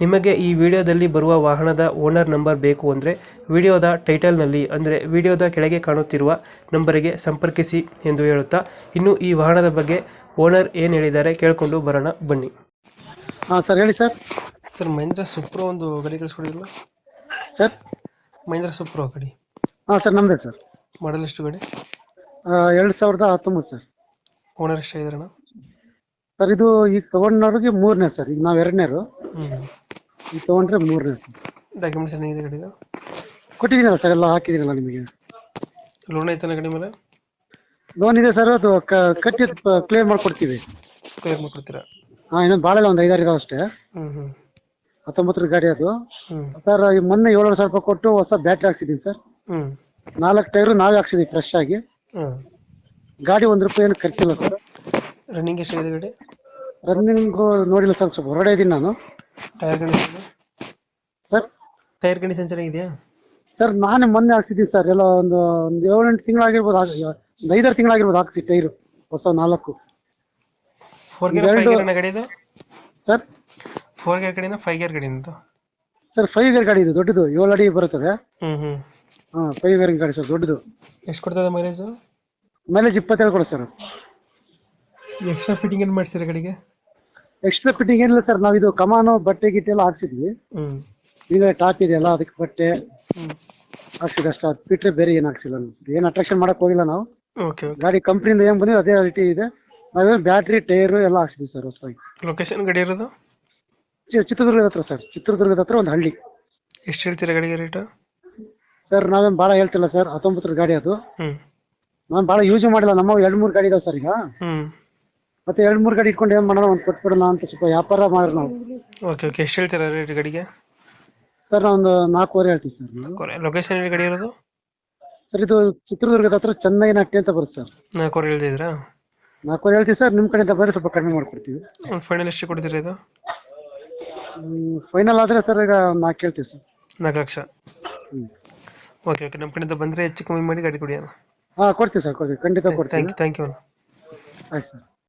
ನಿಮಗೆ ಈ ವಿಡಿಯೋದಲ್ಲಿ ಬರುವ ವಾಹನದ ಓನರ್ ನಂಬರ್ ಬೇಕು ಅಂದರೆ ವಿಡಿಯೋದ ಟೈಟಲ್ನಲ್ಲಿ ಅಂದರೆ ವಿಡಿಯೋದ ಕೆಳಗೆ ಕಾಣುತ್ತಿರುವ ನಂಬರಿಗೆ ಸಂಪರ್ಕಿಸಿ ಎಂದು ಹೇಳುತ್ತಾ ಇನ್ನು ಈ ವಾಹನದ ಬಗ್ಗೆ ಓನರ್ ಏನು ಹೇಳಿದ್ದಾರೆ ಕೇಳಿಕೊಂಡು ಬರೋಣ ಬನ್ನಿ. ಹಾಂ ಸರ್ ಹೇಳಿ ಸರ್. ಸರ್ ಮಹೇಂದ್ರ ಸುಪ್ರೋ ಒಂದು ಗಡಿ ಕಳಿಸ್ಕೊಡಿದ್ರಲ್ಲ? ಸರ್? ಮಹೇಂದ್ರ ಸುಪ್ರೋ ಗಡಿ. ಹಾಂ ಸರ್ ನಮ್ಮದೇ ಸರ್. ಮಾಡಲ್ ಎಷ್ಟು ಗಾಡಿ? ಎರಡು ಸಾವಿರದ ಹತ್ತೊಂಬತ್ತು ಸರ್. ಓನರ್ ಎಷ್ಟಾಗಿದಾರಣ ಸರ್ ಇದು ಈಗ ತಗೊಂಡವ್ರಿಗೆ ಮೂರನೇ ಸರ್ ಈಗ ನಾವು ಎರಡನೇರು. ಈಗ ತೊಗೊಂಡ್ರೆ ಮೂರನೇ ಡಾಕ್ಯುಮೆಂಟ್ಸ್ ಏನಾಗಿದೆ ಗಾಡಿದು ಕೊಟ್ಟಿದ್ದೀನಲ್ಲ ಸರ್ ಎಲ್ಲ ಹಾಕಿದ್ದೀನಲ್ಲ ನಿಮಗೆ? ಲೋನ್ ಐತಲ್ಲ ಗಾಡಿ ಮೇಲೆ? ಲೋನ್ ಇದೆ ಸರ್ ಅದು ಕ- ಕಟ್ಟಿ ಕ್ಲೇಮ್ ಮಾಡ್ಕೊಡ್ತೀವಿ. ಕ್ಲಿಯರ್ ಮಾಡ್ಕೊಡ್ತೀರಾ? ಹಾಂ ಇನ್ನೊಂದು ಭಾಳ ಇಲ್ಲ ಒಂದು ಐದಾರು ಇದಾವೆ ಅಷ್ಟೇ. ಹ್ಞೂ ಹ್ಞೂ ಹತ್ತೊಂಬತ್ತರ ಗಾಡಿ ಅದು. ಹ್ಞೂ ಸರ್ ಈ ಮೊನ್ನೆ ಏಳುವರೆ ಸಾವಿರ ರೂಪಾಯಿ ಕೊಟ್ಟು ಹೊಸ ಬ್ಯಾಟ್ರಿ ಹಾಕ್ಸಿದ್ದೀನಿ ಸರ್ ಹ್ಞೂ ನಾಲ್ಕು ಟೈರು ನಾವೇ ಹಾಕ್ಸಿದ್ದೀವಿ ಫ್ರೆಶ್ ಆಗಿ. ಹಾಂ ಗಾಡಿ ಒಂದು ರೂಪಾಯಿ ಏನು ಖರ್ಚಿಲ್ಲ ಸರ್ ರನ್ನಿಂಗ್ ಎಷ್ಟಾಗಿದೆ ಗಾಡಿ? ರನ್ನಿಂಗು ನೋಡಿಲ್ಲ ಸರ್ ಸ್ವಲ್ಪ ಹೊರಗಡೆ ಇದ್ದೀನಿ ನಾನು. ಸರ್? ಟೈರ್ ಕಂಡೀಷನ್ ಚೆನ್ನಾಗಿದೆಯಾ? ಸರ್ ನಾನೇ ಮೊನ್ನೆ ಹಾಕ್ಸಿದ್ದೀನಿ ಸರ್. ಎಲ್ಲ ಒಂದು ಒಂದು ಏಳೆಂಟು ತಿಂಗಳಾಗಿರ್ಬೋದು ಒಂದು ಐದಾರು ತಿಂಗಳಾಗಿರ್ಬೋದು ಹಾಕ್ಸಿ ಟೈರು ಹೊಸ ನಾಲ್ಕು. ಫೋರ್ ಗೇರ್ ಫೈವ್ ಗೇರ್ ಗಾಡಿ ಇದು ಸರ್? ಫೋರ್ ಗೇರ್ ಕಡೆಯಿಂದ ಫೈವ್ ಗೇರ್ ಕಡೆಯಿಂದ? ಸರ್ ಫೈವ್ ಗೇರ್ ಗಾಡಿ ಇದು ದೊಡ್ಡದು. ಏಳು ಅಡಿ ಬರುತ್ತದೆ. ಹ್ಞೂ ಹ್ಞೂ ಹಾಂ ಫೈವ್ ಗೇರ್ ಗಾಡಿ ಸರ್ ದೊಡ್ಡದು. ಎಷ್ಟು ಕೊಡ್ತದೆ ಮೈಲೇಜು ಮೈಲೇಜ್ ಇಪ್ಪತ್ತೇಳು ಕೊಡು ಸರ್. ಎಕ್ಸ್ಟ್ರಾ ಫಿಟ್ಟಿಂಗ್ ಏನು ಮಾಡ್ತೀರಾ ಗಾಡಿಗೆ? ಎಕ್ಸ್ಟ್ರಾ ಫಿಟ್ಟಿಂಗ್ ಏನಿಲ್ಲ ಸರ್ ನಾವಿದು ಇದು ಕಮಾನು ಬಟ್ಟೆ ಗಿಟ್ಟೆ ಎಲ್ಲ ಹಾಕ್ಸಿದ್ವಿ. ಈಗ ಟಾಪ್ ಇದೆಯಲ್ಲ ಅದಕ್ಕೆ ಬಟ್ಟೆ ಹಾಕ್ಸಿದ್ ಅಷ್ಟೇ. ಅದು ಬಿಟ್ಟರೆ ಬೇರೆ ಏನು ಹಾಕ್ಸಿಲ್ಲ ಏನು ಅಟ್ರಾಕ್ಷನ್ ಮಾಡಕ್ ಹೋಗಿಲ್ಲ ನಾವು. ಓಕೆ ಓಕೆ ಗಾಡಿ ಕಂಪ್ನಿಯಿಂದ ಏನು ಬಂದಿದೆ ಅದೇ ರೀತಿ ಇದೆ. ನಾವೇನು ಬ್ಯಾಟ್ರಿ ಟೈರ್ ಎಲ್ಲ ಹಾಕ್ಸಿದ್ವಿ ಸರ್ ಹೊಸದಾಗಿ. ಲೊಕೇಶನ್ ಗಡಿ ಇರೋದು? ಚಿ- ಚಿತ್ರದುರ್ಗದ ಹತ್ರ ಸರ್ ಚಿತ್ರದುರ್ಗದ ಹತ್ರ ಒಂದು ಹಳ್ಳಿ. ಎಷ್ಟು ಹೇಳ್ತೀರಾ ಗಾಡಿಗೆ ರೇಟ್ ಸರ್ ನಾವೇನು ಭಾಳ ಹೇಳ್ತಿಲ್ಲ ಸರ್ ಹತ್ತೊಂಬತ್ತರ ಗಾಡಿ ಅದು. ಹ್ಞೂ ನಾನು ಭಾಳ ಯೂಸ್ ಮಾಡಿಲ್ಲ. ನಮ್ಮ ಎರಡು ಮೂರು ಗಾಡಿ ಇದಾವೆ ಸರ್ ಈಗ. ಹ್ಞೂ ಮತ್ತೆ ಎರಡು ಮೂರು ಗಾಡಿ ಇಟ್ಕೊಂಡು ಏನು ಮಾಡೋಣ? ಒಂದು ಕೊಟ್ಬಿಡೋಣ ಅಂತ ಸ್ವಲ್ಪ ವ್ಯಾಪಾರ ಮಾಡ್ರಿ ನಾವು. Okay okay. ಎಷ್ಟು ಹೇಳ್ತೀರಾ ರೇಟ್ ಗಾಡಿಗೆ? ಸರ್ ನಾವೊಂದು ನಾಲ್ಕೂವರೆ ಹೇಳ್ತೀವಿ ಸರ್ ನಾವು. ಲೊಕೇಶನ್ ಎಲ್ಲಿ ಗಾಡಿ ಇರೋದು? ಸರ್ ಇದು ಚಿತ್ರದುರ್ಗದ ಹತ್ರ ಚೆನ್ನೈನಟ್ಟಿ ಅಂತ ಬರುತ್ತೆ ಸರ್. ನಾಲ್ಕೂವರೆ ಹೇಳ್ತಿದ್ದೀರಾ ನಾಲ್ಕೂವರೆ ಹೇಳ್ತೀವಿ ಸರ್. ನಿಮ್ಮ ಕಡೆಯಿಂದ ಬಂದರೆ ಸ್ವಲ್ಪ ಕಡಿಮೆ ಮಾಡ್ಕೊಡ್ತೀವಿ. ಒಂದು ಫೈನಲ್ ಎಷ್ಟು ಕೊಡ್ತೀರಾ ಇದು? ಫೈನಲ್ ಆದರೆ ಸರ್ ಈಗ ನಾಲ್ಕು ಹೇಳ್ತೀವಿ ಸರ್. ನಾಲ್ಕು ಲಕ್ಷ. ಹ್ಞೂ ಓಕೆ ಓಕೆ. ನಮ್ಮ ಕಡೆಯಿಂದ ಬಂದರೆ ಹೆಚ್ಚು ಕಮ್ಮಿ ಮಾಡಿ ಗಾಡಿ ಕೊಡಿ ಹಾಂ ಕೊಡ್ತೀವಿ ಸರ್ ಕೊಡ್ತೀವಿ. ಖಂಡಿತ ಕೊಡ್ತೀವಿ. ಥ್ಯಾಂಕ್ ಯು ಥ್ಯಾಂಕ್ ಯು ಆಯ್ತು ಸರ್.